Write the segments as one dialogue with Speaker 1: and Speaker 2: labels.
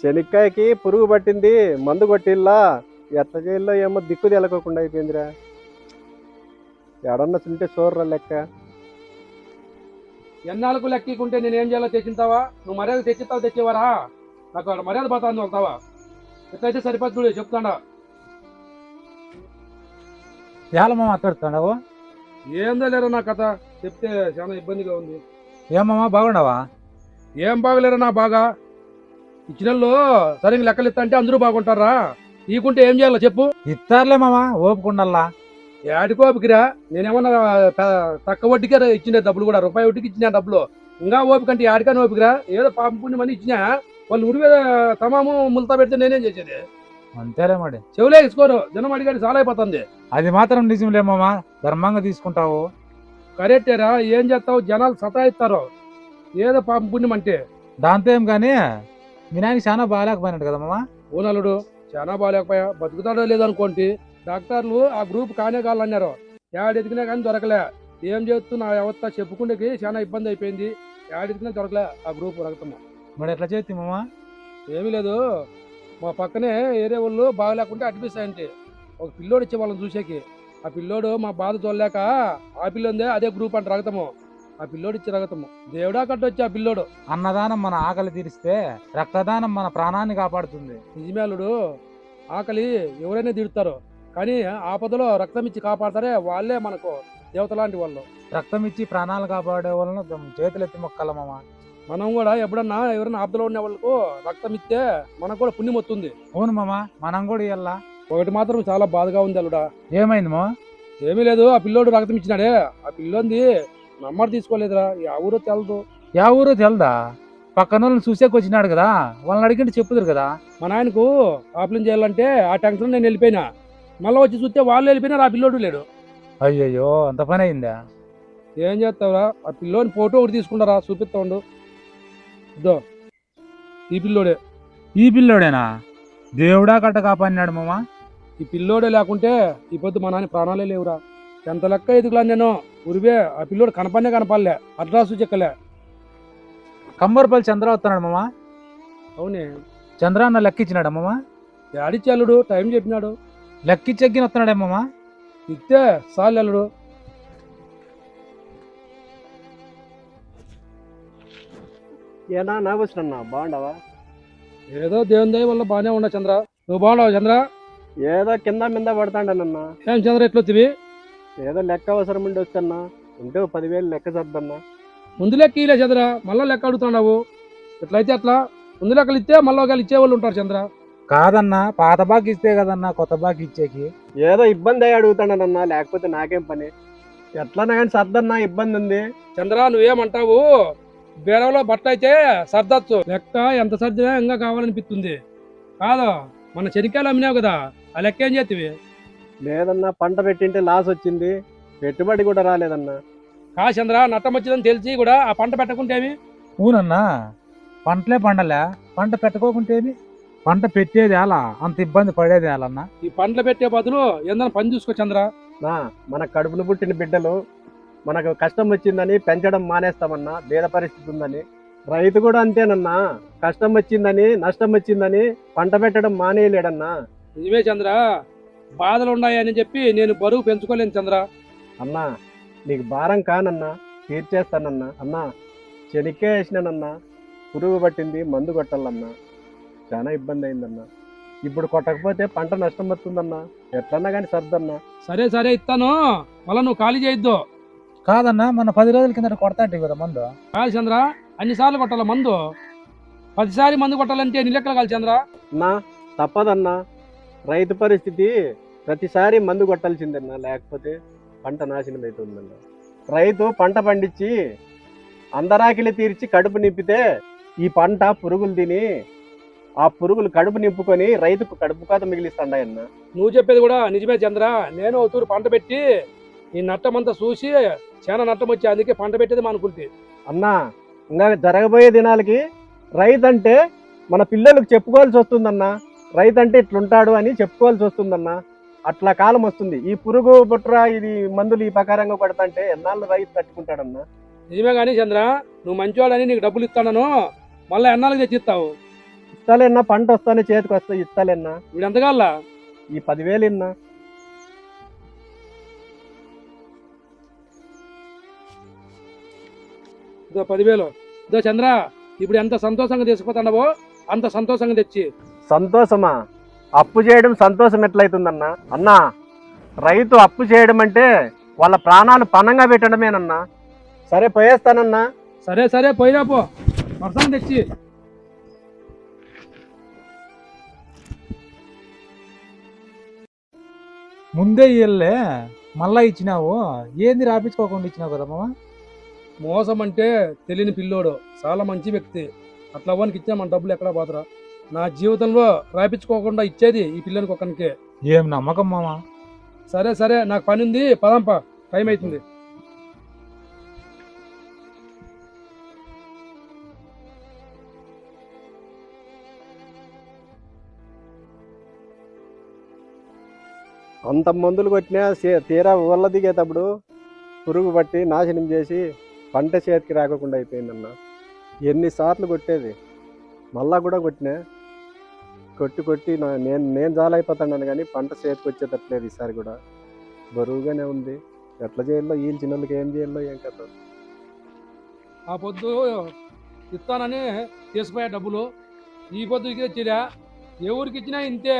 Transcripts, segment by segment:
Speaker 1: శనక్కాయకి పురుగు పట్టింది మందు కొట్టిల్లా? ఎట్ట చేయాలో ఏమో దిక్కు తెలకోకుండా అయిపోయిందిరా. ఎడన్నా తింటే చూడరా లెక్క.
Speaker 2: ఎన్నాళ్ళకు లెక్కికుంటే నేను ఏం చేయాలో తెచ్చింతావా నువ్వు మర్యాద తెచ్చిస్తావు తెచ్చేవారా? నాకు అక్కడ మర్యాద పోతాంది వెళ్తావా ఎట్లయితే సరిపోతుంది చెప్తాడా.
Speaker 3: ఏలమ్మ మాట్లాడుతున్నావు?
Speaker 2: ఏందో లేరా నా కథ? చెప్తే చాలా ఇబ్బందిగా ఉంది.
Speaker 3: ఏమమ్మా బాగుండవా
Speaker 2: ఏం బాగలేరా నా బాగా? ఇచ్చినల్లో సరిగ్గా లెక్కలు ఇస్తా అంటే అందరూ బాగుంటారా? ఈకుంటే ఏం చేయాలో చెప్పు.
Speaker 3: ఇస్తారులే మామ ఓపుకుండల్లా.
Speaker 2: ఏడికోపికిరా నేనేమన్నా తక్కువ వడ్డీకే ఇచ్చిన డబ్బులు కూడా. రూపాయి వడ్డీకి ఇచ్చిన డబ్బులు. ఇంకా ఓపిక అంటే ఏడికని ఓపికరా? ఏదో పాపం పుణ్యం అని ఇచ్చినా వాళ్ళు ఉరివే తమాము ముల్తా పెడితే నేనేం చేసేది?
Speaker 3: అంతేలే మరి.
Speaker 2: చెవులే ఇసుకోరు జనం అడిగాడు చాలా అయిపోతుంది.
Speaker 3: అది మాత్రం నిజంలే మామ ధర్మంగా తీసుకుంటావు.
Speaker 2: కరెక్టేరా? ఏం చేస్తావు? జనాలు సతాయిస్తారు. ఏదో పాపం పుణ్యం అంటే.
Speaker 3: దాంతో ఏం కానీ మీ నాయనకి చాలా బాగాలేకపోయినట్టు కదా మామ?
Speaker 2: ఊనలుడు చాలా బాగాలేకపోయా బతుకుతాడో లేదనుకోండి డాక్టర్లు ఆ గ్రూప్ కానే కావాలన్నారు. ఎదిగినా కానీ దొరకలే. ఏం చేస్తూ నా వ్యవస్థ చెప్పుకుండేకి చాలా ఇబ్బంది అయిపోయింది. ఎదిగినా దొరకలే ఆ గ్రూప్ రక్తము.
Speaker 3: మరి ఎట్లా చేతి మామ?
Speaker 2: ఏమీ లేదు. మా పక్కనే ఏరే వాళ్ళు బాగలేకుంటే అడ్మిస్తాయంటే. ఒక పిల్లోడు ఇచ్చే వాళ్ళని చూసేకి. ఆ పిల్లోడు మా బాధ చూడలేక ఆ పిల్లందే అదే గ్రూప్ అంటే రగతము ఆ పిల్లోడు ఇచ్చే రగతము. దేవుడా కట్టొచ్చి ఆ పిల్లోడు?
Speaker 3: అన్నదానం మన ఆకలి తీరిస్తే రక్తదానం మన ప్రాణాన్ని కాపాడుతుంది.
Speaker 2: నిజమేలుడు ఆకలి ఎవరైనా తిడతారు కానీ ఆపదలో రక్తం ఇచ్చి కాపాడతారే వాళ్ళే మనకు దేవత లాంటి వాళ్ళు.
Speaker 3: రక్తం ఇచ్చి ప్రాణాలు కాపాడే వాళ్ళను చేతులు ఎత్తి మొక్కల మామ.
Speaker 2: మనం కూడా ఎప్పుడన్నా ఎవరైనా ఆపదలో ఉన్న వాళ్ళకు రక్తం ఇస్తే మనకు కూడా పుణ్యం వస్తుంది.
Speaker 3: అవును మామ మనం కూడా ఇయ్యాలా.
Speaker 2: ఒకటి మాత్రం చాలా బాధగా ఉంది అల్లుడా.
Speaker 3: ఏమైంది మా
Speaker 2: ఏమీ లేదు ఆ పిల్లోడు రక్తం ఇచ్చినాడే ఆ పిల్లోంది నంబర్ తీసుకోలేదురా ఊరో తెలదు.
Speaker 3: ఊరో తెల్దా? పక్కన వాళ్ళని చూసేకి వచ్చినాడు కదా వాళ్ళని అడిగింటే చెప్పుదురు కదా.
Speaker 2: మా నాయనకు ఆపరేషన్ చేయాలంటే ఆ టెన్షన్ నేను వెళ్ళిపోయినా. మళ్ళీ వచ్చి చూస్తే వాళ్ళు వెళ్ళిపోయినారు ఆ పిల్లోడు లేడు.
Speaker 3: అయ్యయ్యో అంత పని అయిందా?
Speaker 2: ఏం చేస్తావురా? ఆ పిల్లోని ఫోటో ఒకటి తీసుకుంటారా? చూపిస్తా ఉండు. ఇదో ఈ పిల్లోడే.
Speaker 3: ఈ పిల్లోడేనా? దేవుడా కట్ట కాపాడినాడు మామ.
Speaker 2: ఈ పిల్లోడే లేకుంటే ఈ పొద్దు మా నాన్న ప్రాణాలే లేవురా. ఎంత లెక్క ఎదుగులా నేను? ఉరివే ఆ పిల్లోడు కనపనే కనపడలే. అడ్రాసు చెక్కలే
Speaker 3: కంబర్పల్లి చంద్ర వస్తున్నాడు మామ.
Speaker 2: అవునే.
Speaker 3: చంద్ర అన్న లెక్కిచ్చినాడు మామ?
Speaker 2: ఆడిచ్చాలుడు టైం చెప్పినాడు.
Speaker 3: లెక్కిచ్చెక్కిన వస్తున్నాడే మామ?
Speaker 2: ఇస్తే సాల్ అల్లుడు
Speaker 1: ఏనా నాగొచ్చినన్నా బాగుండవా?
Speaker 2: ఏదో దేవుని దయ వల్ల బాగానే ఉన్నా చంద్ర. నువ్వు బాగున్నావు చంద్ర?
Speaker 1: ఏదో కింద మింద పడతాండనన్నా.
Speaker 2: ఏం చంద్ర ఎట్లొత్తివి
Speaker 1: ఏదో లెక్క అవసరం ఉండి వచ్చన్నా. ఉంటే పదివేలు లెక్క చద్దన్నా.
Speaker 2: ముందు లెక్క ఇలే చంద్ర మళ్ళా లెక్క అడుగుతున్నావు. ఎట్లయితే అట్లా ముందు లెక్కలు ఇస్తే మళ్ళీ ఒకళ్ళు ఇచ్చేవాళ్ళు ఉంటారు చంద్ర.
Speaker 3: కాదన్నా పాత బాకి ఇస్తే కదన్నా కొత్త బాకి ఇచ్చేకి.
Speaker 1: ఏదో ఇబ్బంది అయ్యి అడుగుతాడనన్నా లేకపోతే నాకేం పని? ఎట్లన్నా కానీ సర్దన్నా ఇబ్బంది ఉంది.
Speaker 2: చంద్ర నువ్వేమంటావు? బేరంలో బట్ట అయితే సర్దచ్చు. లెక్క ఎంత సర్దినా ఇంకా కావాలనిపిస్తుంది. కాదు మన చెనిక్కాయలు అమ్మినావు కదా ఆ లెక్క ఏం చేతివి?
Speaker 1: లేదన్నా పంట పెట్టింటే లాస్ వచ్చింది. పెట్టుబడి కూడా రాలేదన్నా.
Speaker 2: కా చంద్ర నట్టం వచ్చిందని తెలిసి కూడా ఆ పంట పెట్టకుంటేమి
Speaker 3: ఊనన్నా పంటలే పండలే. పంట పెట్టుకోకుంటే ఏమి? పంట పెట్టేది ఎలా? అంత ఇబ్బంది పడేది ఎలాన్నా?
Speaker 2: ఈ పంటలు పెట్టే బదులు ఏందన్నా పని చూసుకో చంద్ర.
Speaker 1: నా మన కడుపును పుట్టిన బిడ్డలు మనకు కష్టం వచ్చిందని పెంచడం మానేస్తామన్నా భేద పరిస్థితి ఉందని. రైతు కూడా అంతేనన్నా కష్టం వచ్చిందని నష్టం వచ్చిందని పంట పెట్టడం మానేయలేడన్నా.
Speaker 2: నిజమే చంద్ర. బాధలు ఉన్నాయని చెప్పి నేను బరువు పెంచుకోలేను చంద్ర.
Speaker 1: అన్నా నీకు భారం కానన్నా తీర్చేస్తానన్నా. అన్నా చెనిక్కే వేసినానన్నా. పురుగు పట్టింది మందు కొట్టాలన్నా. చాలా ఇబ్బంది అయిందన్నా. ఇప్పుడు కొట్టకపోతే పంట నష్టం వస్తుందన్నా. ఎట్లన్నా కానీ సర్దన్నా.
Speaker 2: సరే సరే ఇస్తాను మళ్ళీ నువ్వు ఖాళీ చేయొద్దు.
Speaker 3: కాదన్నా మన పది రోజుల కింద కొడతా కదా మందు.
Speaker 2: కాదు చంద్ర అన్నిసార్లు కొట్టాల మందు. పదిసారి మందు కొట్టాలంటే ఎన్ని లెక్కలు కాదు చంద్ర?
Speaker 1: అన్నా తప్పదన్నా. రైతు పరిస్థితి ప్రతిసారి మందు కొట్టాల్సిందన్నా లేకపోతే పంట నాశనం అవుతుందన్నా రైతు పంట పండించి అందరాకిలి తీర్చి కడుపు నింపితే ఈ పంట పురుగులు తిని ఆ పురుగులు కడుపు నింపుకొని రైతుకు కడుపు కోత మిగిలిస్తాడన్నా
Speaker 2: నువ్వు చెప్పేది కూడా నిజమే చంద్ర. నేను తూరు పంట పెట్టి ఈ నట్టం అంతా చూసి చాలా నట్టం వచ్చి అందుకే పంట పెట్టేది అనుకుంటే.
Speaker 1: అన్నా ఇంకా జరగబోయే దినాలకి రైతు అంటే మన పిల్లలకు చెప్పుకోవాల్సి వస్తుందన్నా. రైతు అంటే ఇట్లుంటాడు అని చెప్పుకోవాల్సి వస్తుందన్నా. అట్లా కాలం వస్తుంది. ఈ పురుగు బుట్ర ఇది మందులు ఈ ప్రకారంగా పడతంటే ఎన్నాళ్ళు రైతు తట్టుకుంటాడన్నా?
Speaker 2: నిజమే కానీ చంద్ర నువ్వు మంచివాడని నీకు డబ్బులు ఇస్తాను మళ్ళీ ఎన్నాళ్ళకి తెచ్చిస్తావు?
Speaker 1: ఇస్తాలేనా పంట వస్తానే చేతికి వస్తా ఇస్తాలేనా
Speaker 2: వీడు ఎంత కావాలా?
Speaker 1: ఈ పదివేలు ఇన్నా.
Speaker 2: ఇదో పదివేలు. ఇదో చంద్ర ఇప్పుడు ఎంత సంతోషంగా తీసుకుపోతాడవో అంత సంతోషంగా తెచ్చి.
Speaker 1: సంతోషమా? అప్పు చేయడం సంతోషం ఎట్లయితుందన్నా? అన్నా రైతు అప్పు చేయడం అంటే వాళ్ళ ప్రాణాలు పణంగా పెట్టడమేనన్నా. సరే పోయేస్తానన్నా.
Speaker 2: సరే సరే పోయిరా పో. వర్షం తెచ్చి.
Speaker 3: ముందే ఇయ్యలే. మళ్ళా ఇచ్చినావు. ఏంది రాపించుకోకుండా ఇచ్చినావు కదా మామ?
Speaker 2: మోసం అంటే తెలియని పిల్లోడు. చాలా మంచి వ్యక్తి. అట్లా వానికి ఇచ్చా మన డబ్బులు ఎక్కడా పోతరా? నా జీవితంలో రాయించుకోకుండా ఇచ్చేది ఈ పిల్లని ఒక్కనికే.
Speaker 3: ఏం నమ్మకం మామ?
Speaker 2: సరే సరే నాకు పని ఉంది పదంపా టైం అవుతుంది
Speaker 1: అంత మందులు కొట్టినా తీరా ఊళ్ళ దిగేటప్పుడు పురుగు పట్టి నాశనం చేసి పంట చేతికి రాకుండా అయిపోయిందన్న. ఎన్నిసార్లు కొట్టేది? మళ్ళా కూడా కొట్టినా. కొట్టి కొట్టి నా నేను నేను జాలైపోతాను కానీ పంట చేతికి వచ్చేటట్లేదు ఈసారి కూడా. బరువుగానే ఉంది. ఎట్లా చేయాలో వీళ్ళు చిన్న వాళ్ళకి ఏం చేయాలో ఏం కదా
Speaker 2: ఆ పొద్దు ఇస్తానని తీసుకుపోయా డబ్బులు. ఈ పొద్దుకి ఇచ్చిరా ఎవరికి ఇచ్చినా ఇంతే.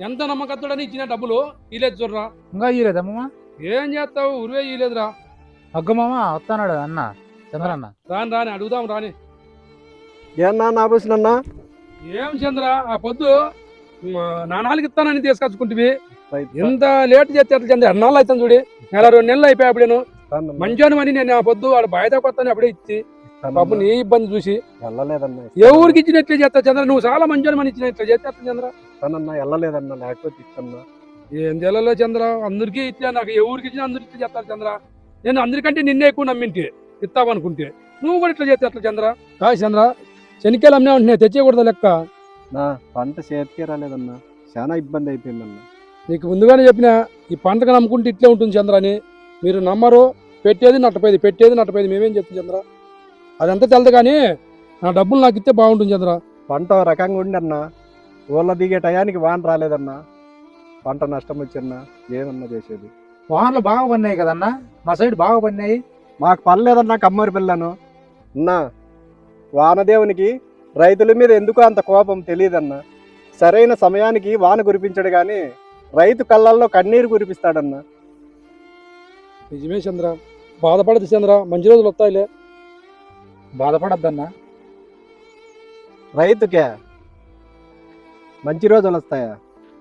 Speaker 2: ఎంత నమ్మకత్తుడని ఇచ్చిన డబ్బులు ఇలేదు చూడరా.
Speaker 3: ఇంకా ఇయ్యలేదా మామ?
Speaker 2: ఏం చేస్తావు? ఉరివే ఇలేదురా
Speaker 3: అగ్గ మామ వస్తానాడు అన్న చంద్రన్న.
Speaker 2: రాని రాని అడుగుదాం రాని.
Speaker 1: ఏమన్నా నా అన్నా
Speaker 2: ఏం చంద్ర ఆ పొద్దు నాణాలకి ఇస్తానని తీసుకొచ్చుకుంటువి. ఎంత లేట్ చేస్తే ఎట్లా చంద్ర ఎన్నాళ్ళు అవుతాను చూడి. నెల రెండు నెలలు అయిపోయి అప్పుడు నేను మంచోని అని నేను ఆ పొద్దు వాడు బయట కొత్తని అప్పుడే ఇచ్చి పాపం నీ ఇబ్బంది చూసి.
Speaker 1: వెళ్ళలేదన్నా
Speaker 2: ఎవరికి ఇచ్చినట్లే చేస్తా చంద్ర? నువ్వు చాలా మంచోని మని ఇచ్చినట్లే చేస్తే ఎట్లా చంద్ర.
Speaker 1: ఇస్తానన్నా వెళ్ళలేదన్నా లేకపోతే ఇస్తాన్నా
Speaker 2: ఏం తెలలో చంద్ర అందరికీ ఇచ్చా నాకు ఎవరికి ఇచ్చినా అందరికి చెప్తారు చంద్ర. నేను అందరికంటే నిన్నే ఎక్కువ నమ్మింటి ఇస్తావనుకుంటే. నువ్వు కూడా ఇట్లా చేస్తే ఎట్లా చంద్ర. కాదు చంద్ర శనికాయలు అమ్మే ఉంటున్నాయి తెచ్చేయకూడదు లెక్క.
Speaker 1: నా పంట చేతికే రాలేదన్నా చాలా ఇబ్బంది అయిపోయిందన్నా.
Speaker 2: నీకు ముందుగానే చెప్పిన ఈ పంటకు నమ్ముకుంటే ఇట్లే ఉంటుంది చంద్ర అని. మీరు నమ్మరు పెట్టేది నట్టపోయేది పెట్టేది నట్టపోయేది మేమేం చెప్తాం చంద్ర? అదంతా తెలదు కానీ నా డబ్బులు నాకు ఇస్తే బాగుంటుంది చంద్ర.
Speaker 1: పంట ఓ రకంగా ఉండన్నా ఊళ్ళ దిగే టయానికి వాన రాలేదన్నా పంట నష్టం వచ్చిన్నా ఏమన్నా చేసేది.
Speaker 3: వానలు బాగా పడినాయి కదన్నా మా సైడ్ బాగా పడినాయి.
Speaker 1: మాకు పర్లేదన్నా కమ్మరి పిల్లను. అన్నా వానదేవునికి రైతుల మీద ఎందుకు అంత కోపం తెలియదన్నా సరైన సమయానికి వాన కురిపించడు కానీ రైతు కళ్ళల్లో కన్నీరు కురిపిస్తాడన్నా.
Speaker 2: నిజమే చంద్ర. బాధపడదు చంద్ర. మంచి రోజులు వస్తాయిలే.
Speaker 3: బాధపడద్దన్నా.
Speaker 1: రైతుకే మంచి రోజులు వస్తాయా?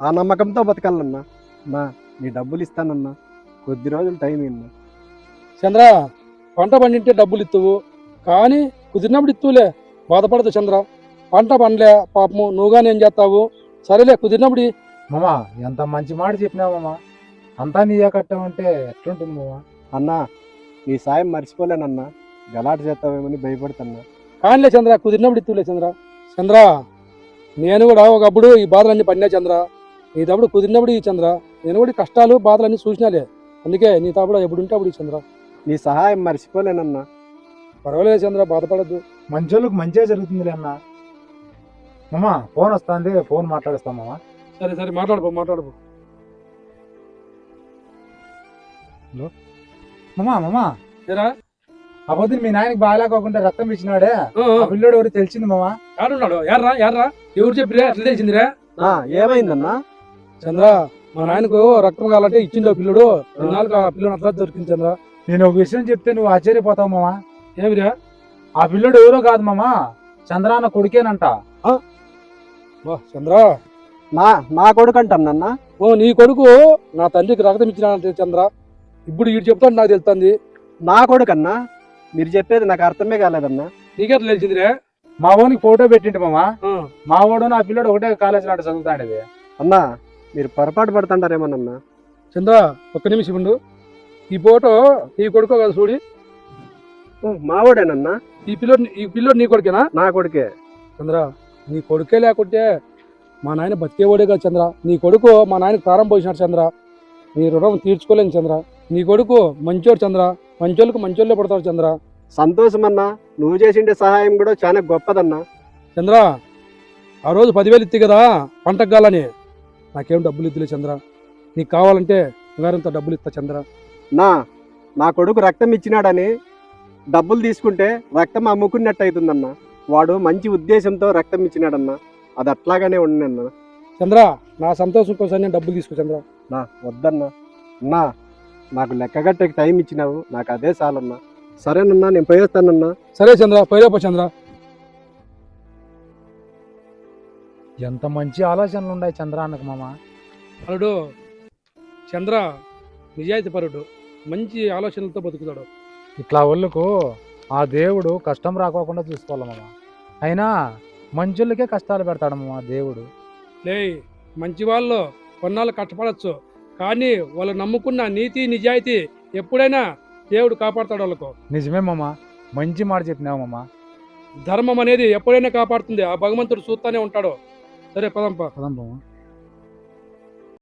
Speaker 1: ఆ నమ్మకంతో బతకాలన్నా. నా నీ డబ్బులు ఇస్తానన్నా. కొద్ది రోజులు టైం ఇన్నా
Speaker 2: చంద్ర పంట పండింటే డబ్బులు ఇత్తువు కానీ కుదిరినప్పుడు ఇత్తులే బాధపడదు చంద్ర. పంట పండలే పాపము నువ్వుగానే ఏం చేస్తావు? సరేలే కుదిరినప్పుడు.
Speaker 3: మామ ఎంత మంచి మాట చెప్పినావు మామ. అంతా నీ కట్టామంటే ఎట్లుంటుంది మామ?
Speaker 1: అన్నా నీ సాయం మర్చిపోలేనన్నా గలాట చేస్తావేమని భయపడుతున్నా.
Speaker 2: కానిలే చంద్ర కుదిరినప్పుడు ఇత్తులే చంద్ర. చంద్ర నేను కూడా ఒకప్పుడు ఈ బాధలన్నీ పడినా చంద్ర. నీ తప్పుడు కుదిరినప్పుడు ఈ చంద్ర. నేను కూడా కష్టాలు బాధలన్నీ చూసినాలే. అందుకే నీ తప్పుడు ఎప్పుడు ఉంటే అప్పుడు ఈ చంద్ర.
Speaker 1: నీ సహాయం మర్చిపోలేనన్నా.
Speaker 2: పర్వాలేదు చంద్ర బాధపడద్దు.
Speaker 3: మంచోళ్ళకి మంచిగా జరుగుతుందిలే అన్న. మామ ఫోన్ వస్తుంది ఫోన్ మాట్లాడిస్తాం మామ.
Speaker 2: సరే సరే మాట్లాడుకో మాట్లాడుకో.
Speaker 3: మామ మామ.
Speaker 2: ఏరా?
Speaker 3: ఆ పొద్దున మీ నాయనకి బాగాలేకోకుండా రక్తం ఇచ్చినాడే
Speaker 2: ఆ,
Speaker 3: ఆ. పిల్లోడు ఎవరు తెలిసింది మామ?
Speaker 2: యాడున్నాడు? యార్రా యార్రా ఎవరు చెప్పిరా ఎట్లా తెలిసిందిరా?
Speaker 1: ఆ, ఏమైందన్నా?
Speaker 2: చంద్ర మా నాయనకు రక్తం కావాలంటే ఇచ్చిండు పిల్లడు. నాలుగు ఆ పిల్లడు అట్లా దొరికింది చంద్ర.
Speaker 3: నేను ఒక విషయం చెప్తే నువ్వు ఆశ్చర్యపోతావు మామ.
Speaker 2: ఏమిరా
Speaker 3: ఆ పిల్లోడు ఎవరో కాదు మామ. చంద్రాన్న కొడుకేనంట.
Speaker 2: చంద్ర.
Speaker 1: నా నా కొడుకు అంటానన్నా
Speaker 2: ఓ నీ కొడుకు నా తండ్రికి రక్తం ఇచ్చినాడంటే చంద్ర. ఇప్పుడు వీడు చెప్తాడు నాకు తెలుస్తుంది.
Speaker 1: నా కొడుకన్నా? మీరు చెప్పేది నాకు అర్థమే కాలేదన్నా.
Speaker 2: నీకెట్లా తెలిసిందిరా?
Speaker 3: మా ఓనికి ఫోటో పెట్టిండు మామ. మా ఓడు నా పిల్లోడు ఒకటే కాలేజ్ నాడు చదువుతాడేది.
Speaker 1: అన్నా మీరు పొరపాటు పడుతుంటారేమోనన్నా
Speaker 2: చంద్ర ఒక్క నిమిషం ఉండు. ఈ ఫోటో నీ కొడుకో కదా చూడి.
Speaker 1: మావోడేనన్నా?
Speaker 2: ఈ పిల్లోడు ఈ పిల్లోడు నీ కొడుకేనా?
Speaker 1: నా కొడుకే.
Speaker 2: చంద్ర నీ కొడుకే లేకుంటే మా నాయన బతికేవాడే కదా చంద్ర. నీ కొడుకు మా నాయనకు ప్రారంభం పోసినాడు చంద్ర. నీ రుణం తీర్చుకోలేను చంద్ర. నీ కొడుకు మంచోడు చంద్ర. మంచోళ్ళకు మంచోళ్ళే పడతాడు చంద్ర.
Speaker 1: సంతోషం అన్నా నువ్వు చేసిండే సహాయం కూడా చాలా గొప్పదన్నా.
Speaker 2: చంద్ర ఆ రోజు పదివేలు ఇత్తి కదా పంటకు గాలని నాకేం డబ్బులు ఇద్దులే చంద్ర. నీకు కావాలంటే బంగారంతో డబ్బులు ఇస్తా చంద్ర.
Speaker 1: నా నా కొడుకు రక్తం ఇచ్చినాడని డబ్బులు తీసుకుంటే రక్తం అమ్ముకున్నట్టు అవుతుందన్న వాడు మంచి ఉద్దేశంతో రక్తం ఇచ్చినాడన్న. అది అట్లాగానే ఉండనన్న
Speaker 2: చంద్ర నా సంతోషం కోసం నేను డబ్బులు తీసుకో చంద్ర.
Speaker 1: నా వద్దన్నా. అన్నా నాకు లెక్కగట్టకి టైం ఇచ్చినావు. నాకు అదే చాలన్నా. సరేనన్నా నేను పోయేస్తానన్నా.
Speaker 2: సరే చంద్ర పైరేపో చంద్ర.
Speaker 3: ఎంత మంచి ఆలోచనలు ఉన్నాయి చంద్ర అన్నకు మామ.
Speaker 2: అల్లుడు చంద్ర నిజాయితీ పరుడు. మంచి ఆలోచనలతో బతుకుతాడు.
Speaker 3: ఇట్లా ఒళ్ళుకు ఆ దేవుడు కష్టం రాకోకుండా చూసుకోవాలి మామ. అయినా మంచులకే కష్టాలు పెడతాడు మామ దేవుడు.
Speaker 2: లే మంచి వాళ్ళు కొన్నాళ్ళు కష్టపడచ్చు కానీ వాళ్ళు నమ్ముకున్న నీతి నిజాయితీ ఎప్పుడైనా దేవుడు కాపాడుతాడు వాళ్ళకు.
Speaker 3: నిజమే మామ మంచి మాట చెప్పినావు మామ.
Speaker 2: ధర్మం అనేది ఎప్పుడైనా కాపాడుతుంది ఆ భగవంతుడు చూస్తానే ఉంటాడు. సరే పదంపా.
Speaker 3: పదం మామ.